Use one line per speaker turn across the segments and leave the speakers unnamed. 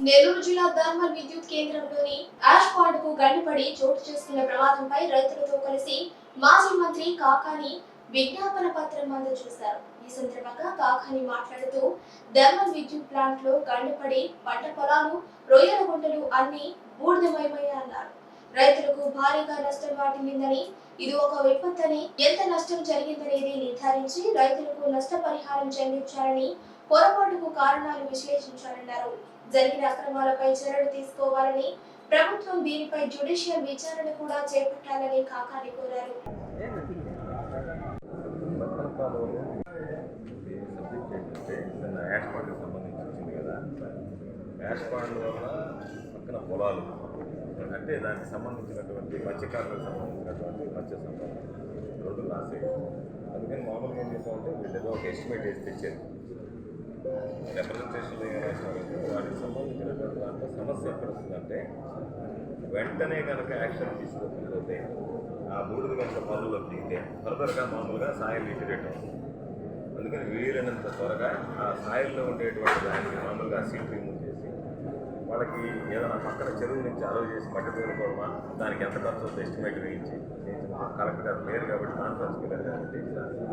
నెల్లూరు జిల్లా థర్మల్ విద్యుత్ కేంద్రంలోని యాష్ పాండ్కు గండిపడి చోటు చేసుకున్న ప్రమాదంపై రైతులతో కలిసి మాజీ మంత్రి కాకాని విజ్ఞాపన పత్రం అందజేశారు ఈ సందర్భంగా కాకాని మాట్లాడుతూ థర్మల్ విద్యుత్ ప్లాంట్లో గండిపడి పంట పొలాలు రొయ్యల గుంటలు అన్ని బూడిదమయమయ్యాయన్నారు రైతులకు భారీగా నష్టం వాటిల్లిందని ఇది ఒక విపత్తని ఎంత నష్టం జరిగిందనేది నిర్ధారించి రైతులకు నష్టపరిహారం చెల్లించాలని పొరపాటుకు కారణాలు విశ్లేషించాలన్నారు. జరిగిన అక్రమాలపై చర్యలు తీసుకోవాలని ప్రభుత్వం దీనిపై జ్యుడిషియల్ విచారణ కూడా చేపట్టాలని కాకాని కోరారు.
పక్కన యాష్ సంబంధించి వచ్చింది కదా పాండ్ వల్ల పక్కన పొలాలు అంటే దానికి సంబంధించినటువంటి మత్స్యకారులకు సంబంధించినటువంటి మత్స్య సంపద రెండు లాస్ అందుకని మామూలుగా ఏం చేసామంటే వీళ్ళు ఏదో ఒక ఎస్టిమేట్ వేసి తెచ్చారు రిప్రజెంటేషన్ ఏం వాటికి సంబంధించినటువంటి దాంట్లో సమస్య ఎక్కడ వస్తుందంటే వెంటనే కనుక యాక్షన్ తీసుకోకపోతే ఆ బూడిద గంట పనుల్లో దిగితే ఫర్దర్గా మామూలుగా సాయిల్ లిటిరేట్ అవుతుంది. అందుకని వీలైనంత త్వరగా ఆ సాయిల్లో ఉండేటువంటి దానికి మామూలుగా సీట్ రిమూవ్ చేసి వాళ్ళకి ఏదైనా పక్కన చెరువు నుంచి అలవ్ చేసి మట్టి తోలుకోవడమా దానికి ఎంత ఖర్చు ఎస్టిమేట్ వేయించి కలెక్టర్ గారు లేరు కాబట్టి కాన్ఫరెన్స్కి వెళ్ళారు. కాబట్టి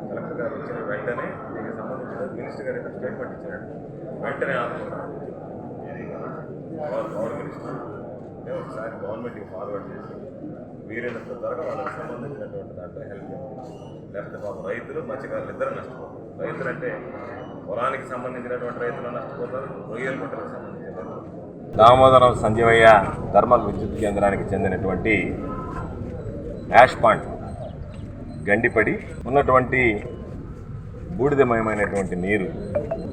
కలెక్టర్ గారు వచ్చిన వెంటనే దీనికి సంబంధించిన మినిస్టర్ గారు అయితే స్టేట్మెంట్ ఇచ్చారండి వెంటనే ఆందోళన పవర్ మినిస్టర్. ఒకసారి గవర్నమెంట్కి ఫార్వర్డ్ చేసి వీరైనంత త్వరగా వాళ్ళకి సంబంధించినటువంటి దాంట్లో హెల్ప్ లేకపోతే పాపం రైతులు మత్స్యకారులు ఇద్దరు నష్టపోతారు. రైతులు అంటే పొలానికి సంబంధించినటువంటి రైతులు నష్టపోతారు రొయ్యల పంటలకు సంబంధించిన దామోదరం సంజీవయ్య థర్మల్ విద్యుత్ కేంద్రానికి చెందినటువంటి యాష్ పాండ్ గండిపడి ఉన్నటువంటి బూడిదమయమైనటువంటి నీరు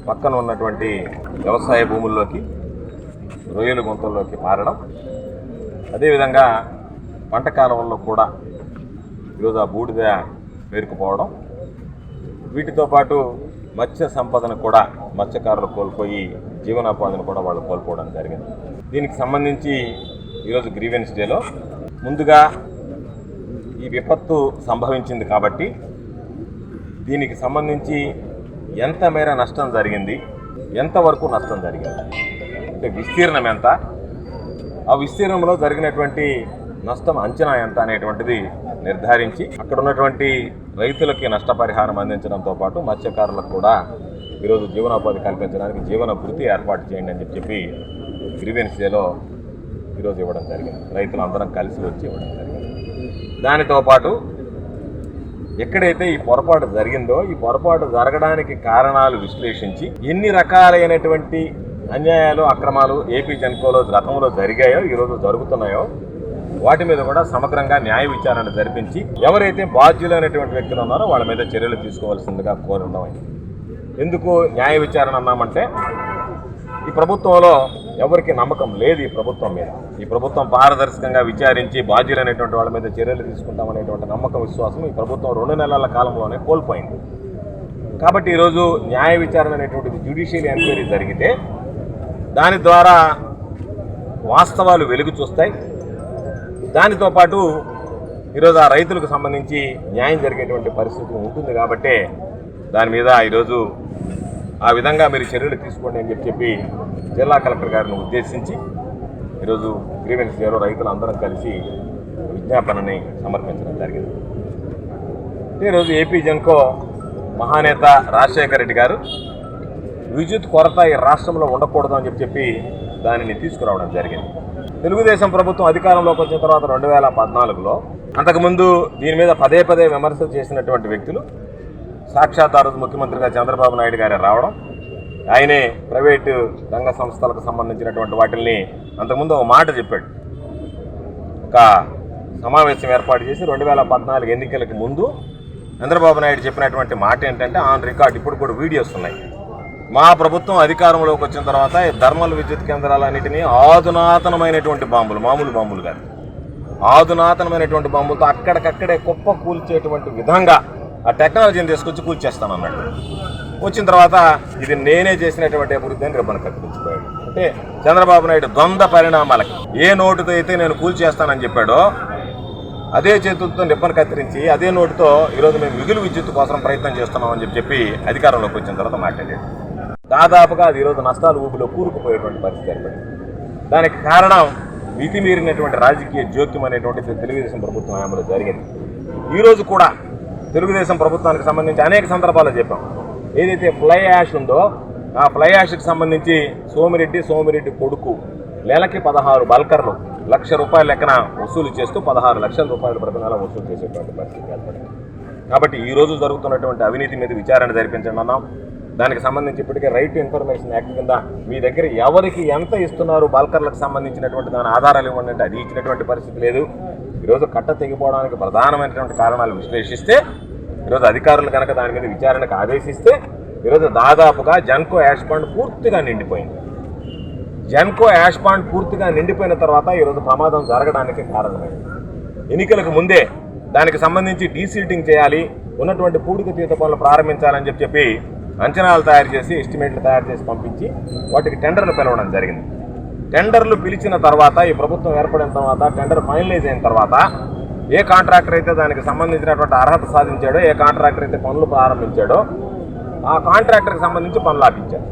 పక్కన ఉన్నటువంటి వ్యవసాయ భూముల్లోకి రొయ్యల గుంతల్లోకి మారడం. అదేవిధంగా పంట కాలంలో కూడా ఈరోజు ఆ బూడిద పేరుకుపోవడం. వీటితో పాటు మత్స్య సంపదను కూడా మత్స్యకారులు కోల్పోయి జీవనోపాధిని కూడా వాళ్ళు కోల్పోవడం జరిగింది. దీనికి సంబంధించి ఈరోజు గ్రీవెన్స్ డేలో ముందుగా ఈ విపత్తు సంభవించింది కాబట్టి దీనికి సంబంధించి ఎంత మేర నష్టం జరిగింది ఎంతవరకు నష్టం జరిగింది అంటే విస్తీర్ణం ఎంత ఆ విస్తీర్ణంలో జరిగినటువంటి నష్టం అంచనా ఎంత అనేటువంటిది నిర్ధారించి అక్కడ ఉన్నటువంటి రైతులకి నష్టపరిహారం అందించడంతో పాటు మత్స్యకారులకు కూడా ఈరోజు జీవనోపాధి కల్పించడానికి జీవన వృత్తి ఏర్పాటు చేయండి అని చెప్పి చెప్పి గ్రీవెన్స్ డేలో ఈరోజు ఇవ్వడం జరిగింది. రైతులందరం కలిసి వచ్చి ఇవ్వడం జరిగింది. దానితో పాటు ఎక్కడైతే ఈ పొరపాటు జరిగిందో ఈ పొరపాటు జరగడానికి కారణాలు విశ్లేషించి ఎన్ని రకాలైనటువంటి అన్యాయాలు అక్రమాలు ఏపీ జన్కోలో గతంలో జరిగాయో ఈరోజు జరుగుతున్నాయో వాటి మీద కూడా సమగ్రంగా న్యాయ విచారణ జరిపించి ఎవరైతే బాధ్యులైనటువంటి వ్యక్తులు ఉన్నారో వాళ్ళ మీద చర్యలు తీసుకోవాల్సిందిగా కోరున్నాం ఎందుకు న్యాయ విచారణ అన్నామంటే ఈ ప్రభుత్వంలో ఎవరికి నమ్మకం లేదు ఈ ప్రభుత్వం మీద. ఈ ప్రభుత్వం పారదర్శకంగా విచారించి బాధ్యులు అనేటువంటి వాళ్ళ మీద చర్యలు తీసుకుంటామనేటువంటి నమ్మకం విశ్వాసం ఈ ప్రభుత్వం రెండు నెలల కాలంలోనే కోల్పోయింది. కాబట్టి ఈరోజు న్యాయ విచారణ అనేటువంటిది జ్యుడిషియల్ ఎంక్వైరీ జరిగితే దాని ద్వారా వాస్తవాలు వెలుగు చూస్తాయి. దానితో పాటు ఈరోజు ఆ రైతులకు సంబంధించి న్యాయం జరిగేటువంటి పరిస్థితి ఉంటుంది కాబట్టే దాని మీద ఈరోజు ఆ విధంగా మీరు చర్యలు తీసుకోండి అని చెప్పి చెప్పి జిల్లా కలెక్టర్ గారిని ఉద్దేశించి ఈరోజు గ్రీవెన్స్ డేలో రైతులందరం కలిసి విజ్ఞాపనని సమర్పించడం జరిగింది. ఈరోజు ఏపీ జన్కో మహానేత రాజశేఖర రెడ్డి గారు విద్యుత్ కొరత ఈ రాష్ట్రంలో ఉండకూడదు అని చెప్పి చెప్పి దానిని తీసుకురావడం జరిగింది. తెలుగుదేశం ప్రభుత్వం అధికారంలోకి వచ్చిన తర్వాత రెండు వేల పద్నాలుగులో అంతకుముందు దీని మీద పదే పదే విమర్శలు చేసినటువంటి వ్యక్తులు సాక్షాత్ ఆ రోజు ముఖ్యమంత్రిగా చంద్రబాబు నాయుడు గారే రావడం ఆయనే ప్రైవేటు రంగ సంస్థలకు సంబంధించినటువంటి వాటిల్ని అంతకుముందు ఒక మాట చెప్పాడు. ఒక సమావేశం ఏర్పాటు చేసి రెండు వేల పద్నాలుగు ఎన్నికలకు ముందు చంద్రబాబు నాయుడు చెప్పినటువంటి మాట ఏంటంటే ఆన్ రికార్డ్ ఇప్పుడు కూడా వీడియోస్ ఉన్నాయి. మా ప్రభుత్వం అధికారంలోకి వచ్చిన తర్వాత ఈ విద్యుత్ కేంద్రాలన్నింటినీ ఆధునాతనమైనటువంటి బాంబులు మామూలు బాంబులు కాదు. ఆధునాతనమైనటువంటి బాంబులతో అక్కడికక్కడే కుప్ప కూల్చేటువంటి విధంగా ఆ టెక్నాలజీని తీసుకొచ్చి కూల్చేస్తానన్నాడు. వచ్చిన తర్వాత ఇది నేనే చేసినటువంటి అభివృద్ధి అని రిబ్బన్ కత్తిరించిపోయాడు అంటే చంద్రబాబు నాయుడు ద్వంద్వ పరిణామాలకి ఏ నోటుతో అయితే నేను కూల్చేస్తానని చెప్పాడో అదే చేతులతో నిప్పని కత్తిరించి అదే నోటుతో ఈరోజు మేము మిగులు విద్యుత్ కోసం ప్రయత్నం చేస్తున్నామని చెప్పి చెప్పి అధికారంలోకి వచ్చిన తర్వాత మాట్లాడాడు. దాదాపుగా అది ఈరోజు నష్టాలు ఊపిలో కూరుకుపోయేటువంటి పరిస్థితి ఏర్పడింది. దానికి కారణం మితిమీరినటువంటి రాజకీయ జోక్యం అనేటువంటిది తెలుగుదేశం ప్రభుత్వం హయాంలో జరిగింది. ఈరోజు కూడా తెలుగుదేశం ప్రభుత్వానికి సంబంధించి అనేక సందర్భాలు చెప్పాం. ఏదైతే ఫ్లై యాష్ ఉందో ఆ ఫ్లై యాష్కి సంబంధించి సోమిరెడ్డి సోమిరెడ్డి కొడుకు నెలకి పదహారు బల్కర్లు లక్ష రూపాయల లెక్కన వసూలు చేస్తూ పదహారు లక్షల రూపాయలు ప్రతి నెల వసూలు చేసేటువంటి పరిస్థితి ఏర్పడింది. కాబట్టి ఈ రోజు జరుగుతున్నటువంటి అవినీతి మీద విచారణ జరిపించండి అన్నాం. దానికి సంబంధించి ఇప్పటికే రైట్ టు ఇన్ఫర్మేషన్ యాక్ట్ కింద మీ దగ్గర ఎవరికి ఎంత ఇస్తున్నారు బాల్కర్లకు సంబంధించినటువంటి దాని ఆధారాలు ఇవ్వండి అంటే అది ఇచ్చినటువంటి పరిస్థితి లేదు. ఈరోజు కట్ట తెగిపోవడానికి ప్రధానమైనటువంటి కారణాలు విశ్లేషిస్తే ఈరోజు అధికారులు కనుక దాని మీద విచారణకు ఆదేశిస్తే ఈరోజు దాదాపుగా జన్కో యాష్ పాండ్ పూర్తిగా నిండిపోయింది. జన్కో యాష్ పాండ్ పూర్తిగా నిండిపోయిన తర్వాత ఈరోజు ప్రమాదం జరగడానికి కారణమైంది. ఎన్నికలకు ముందే దానికి సంబంధించి డీసీటింగ్ చేయాలి ఉన్నటువంటి పూడిక తీత పనులు ప్రారంభించాలని చెప్పి చెప్పి అంచనాలు తయారు చేసి ఎస్టిమేట్లు తయారు చేసి పంపించి వాటికి టెండర్లు పిలవడం జరిగింది. టెండర్లు పిలిచిన తర్వాత ఈ ప్రభుత్వం ఏర్పడిన తర్వాత టెండర్ ఫైనలైజ్ అయిన తర్వాత ఏ కాంట్రాక్టర్ అయితే దానికి సంబంధించినటువంటి అర్హత సాధించాడో ఏ కాంట్రాక్టర్ అయితే పనులు ప్రారంభించాడో ఆ కాంట్రాక్టర్కి సంబంధించి పనులు ఆపించారు.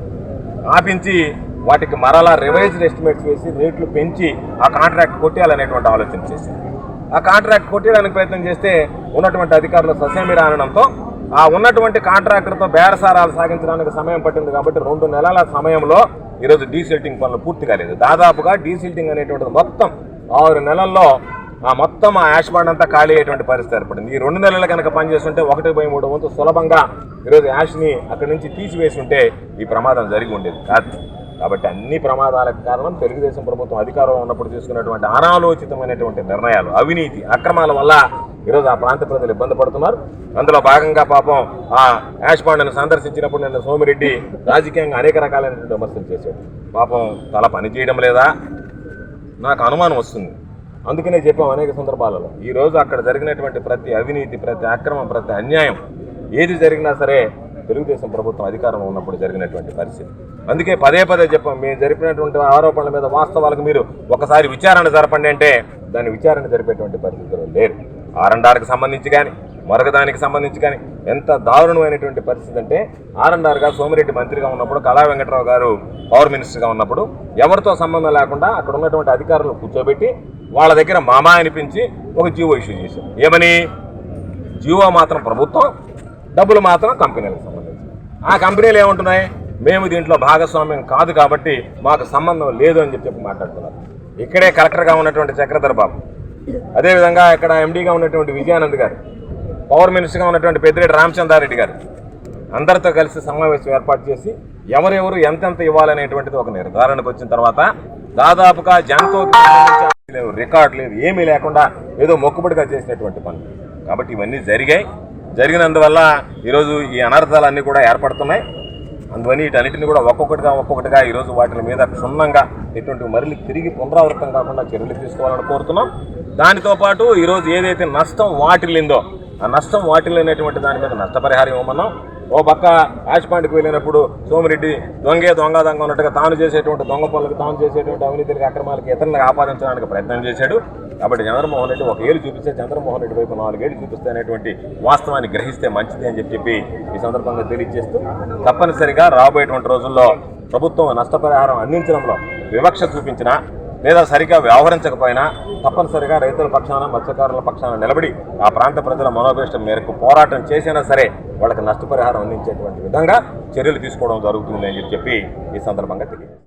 ఆపించి వాటికి మరలా రివైజ్డ్ ఎస్టిమేట్స్ వేసి రేట్లు పెంచి ఆ కాంట్రాక్ట్ కొట్టేయాలనేటువంటి ఆలోచన చేశారు. ఆ కాంట్రాక్ట్ కొట్టేయడానికి ప్రయత్నం చేస్తే ఉన్నటువంటి అధికారులు ససేమిరా అనడంతో ఆ ఉన్నటువంటి కాంట్రాక్టర్తో బేరసారాలు సాగించడానికి సమయం పట్టింది కాబట్టి రెండు నెలల సమయంలో ఈరోజు డీసిల్టింగ్ పనులు పూర్తి కాలేదు. దాదాపుగా డీసిల్టింగ్ అనేటువంటిది మొత్తం ఆరు నెలల్లో మొత్తం ఆ యాష్ బాండ్ అంతా ఖాళీ అయ్యేటువంటి పరిస్థితి ఏర్పడింది. ఈ రెండు నెలలు కనుక పనిచేస్తుంటే ఒకటి బై మూడు వంతు సులభంగా ఈరోజు యాష్ని అక్కడి నుంచి తీసివేసి ఉంటే ఈ ప్రమాదం జరిగి ఉండేది కాదు. కాబట్టి అన్ని ప్రమాదాలకు కారణం తెలుగుదేశం ప్రభుత్వం అధికారంలో ఉన్నప్పుడు తీసుకున్నటువంటి అనాలోచితమైనటువంటి నిర్ణయాలు అవినీతి అక్రమాల వల్ల ఈరోజు ఆ ప్రాంత ప్రజలు ఇబ్బంది పడుతున్నారు. అందులో భాగంగా పాపం ఆ యాష్ పాండను సందర్శించినప్పుడు నిన్న సోమిరెడ్డి రాజకీయంగా అనేక రకాలైనటువంటి విమర్శలు చేశాడు. పాపం తల పని చేయడం లేదా? నాకు అనుమానం వస్తుంది. అందుకనే చెప్పాం అనేక సందర్భాలలో. ఈ రోజు అక్కడ జరిగినటువంటి ప్రతి అవినీతి ప్రతి అక్రమం ప్రతి అన్యాయం ఏది జరిగినా సరే తెలుగుదేశం ప్రభుత్వం అధికారంలో ఉన్నప్పుడు జరిగినటువంటి పరిస్థితి. అందుకే పదే పదే చెప్పాం మేము జరిపినటువంటి ఆరోపణల మీద వాస్తవాలకు మీరు ఒకసారి విచారణ జరపండి అంటే దాన్ని విచారణ జరిపేటువంటి పరిస్థితులు లేరు. ఆర్ఎన్ఆర్కి సంబంధించి కానీ మరొక దానికి సంబంధించి కానీ ఎంత దారుణమైనటువంటి పరిస్థితి అంటే ఆర్ఎండ్ఆర్గా సోమిరెడ్డి మంత్రిగా ఉన్నప్పుడు కళా వెంకటరావు గారు పవర్ మినిస్టర్గా ఉన్నప్పుడు ఎవరితో సంబంధం లేకుండా అక్కడ ఉన్నటువంటి అధికారులు కూర్చోబెట్టి వాళ్ళ దగ్గర మామా అనిపించి ఒక జీవో ఇష్యూ చేశారు. ఏమని? జీవో మాత్రం ప్రభుత్వం డబ్బులు మాత్రం కంపెనీలకు సంబంధించి ఆ కంపెనీలు ఏముంటున్నాయి? మేము దీంట్లో భాగస్వామ్యం కాదు కాబట్టి మాకు సంబంధం లేదు అని చెప్పి చెప్పి మాట్లాడుతున్నారు. ఇక్కడే కలెక్టర్గా ఉన్నటువంటి చక్రధర్ బాబు. అదేవిధంగా ఇక్కడ ఎండీగా ఉన్నటువంటి విజయానంద్ గారు పవర్ మినిస్టర్గా ఉన్నటువంటి పెద్దిరెడ్డి రామచంద్రారెడ్డి గారు అందరితో కలిసి సమావేశం ఏర్పాటు చేసి ఎవరెవరు ఎంతెంత ఇవ్వాలనేటువంటిది ఒక నిర్ధారణకు వచ్చిన తర్వాత దాదాపుగా జనతో లేవు రికార్డు లేదు ఏమీ లేకుండా ఏదో మొక్కుబడిగా చేసినటువంటి పనులు. కాబట్టి ఇవన్నీ జరిగాయి. జరిగినందువల్ల ఈరోజు ఈ అనర్థాలన్నీ కూడా ఏర్పడుతున్నాయి. అందువని వీటన్నిటిని కూడా ఒక్కొక్కటిగా ఒక్కొక్కటిగా ఈరోజు వాటి మీద క్షుణ్ణంగా ఎటువంటి మరలి తిరిగి పునరావృతం కాకుండా చర్యలు తీసుకోవాలని కోరుతున్నాం. దానితో పాటు ఈరోజు ఏదైతే నష్టం వాటిల్లిందో ఆ నష్టం వాటిల్లినటువంటి దాని మీద నష్టపరిహారం ఇవ్వమన్నాం. ఓ పక్క యాష్పాండ్కి వెళ్ళినప్పుడు సోమిరెడ్డి దొంగే దొంగ దొంగ ఉన్నట్టుగా తాను చేసేటువంటి దొంగ పనులకు తాను చేసేటువంటి అవినీతికి అక్రమాలకి ఇతరులకు ఆపాదించడానికి ప్రయత్నం చేశాడు. కాబట్టి చంద్రమోహన్ రెడ్డి ఒక ఏళ్ళు చూపిస్తే చంద్రమోహన్ రెడ్డి వైపు నాలుగేళ్ళు చూపిస్తే అనేటువంటి వాస్తవాన్ని గ్రహిస్తే మంచిది అని చెప్పి చెప్పి ఈ సందర్భంగా తెలియజేస్తూ తప్పనిసరిగా రాబోయేటువంటి రోజుల్లో ప్రభుత్వం నష్టపరిహారం అందించడంలో వివక్ష చూపించినా లేదా సరిగా వ్యవహరించకపోయినా తప్పనిసరిగా రైతుల పక్షాన మత్స్యకారుల పక్షాన నిలబడి ఆ ప్రాంత ప్రజల మనోభీష్టం మేరకు పోరాటం చేసినా సరే వాళ్ళకి నష్టపరిహారం అందించేటువంటి విధంగా చర్యలు తీసుకోవడం జరుగుతుంది అని చెప్పి ఈ సందర్భంగా తెలియజేస్తారు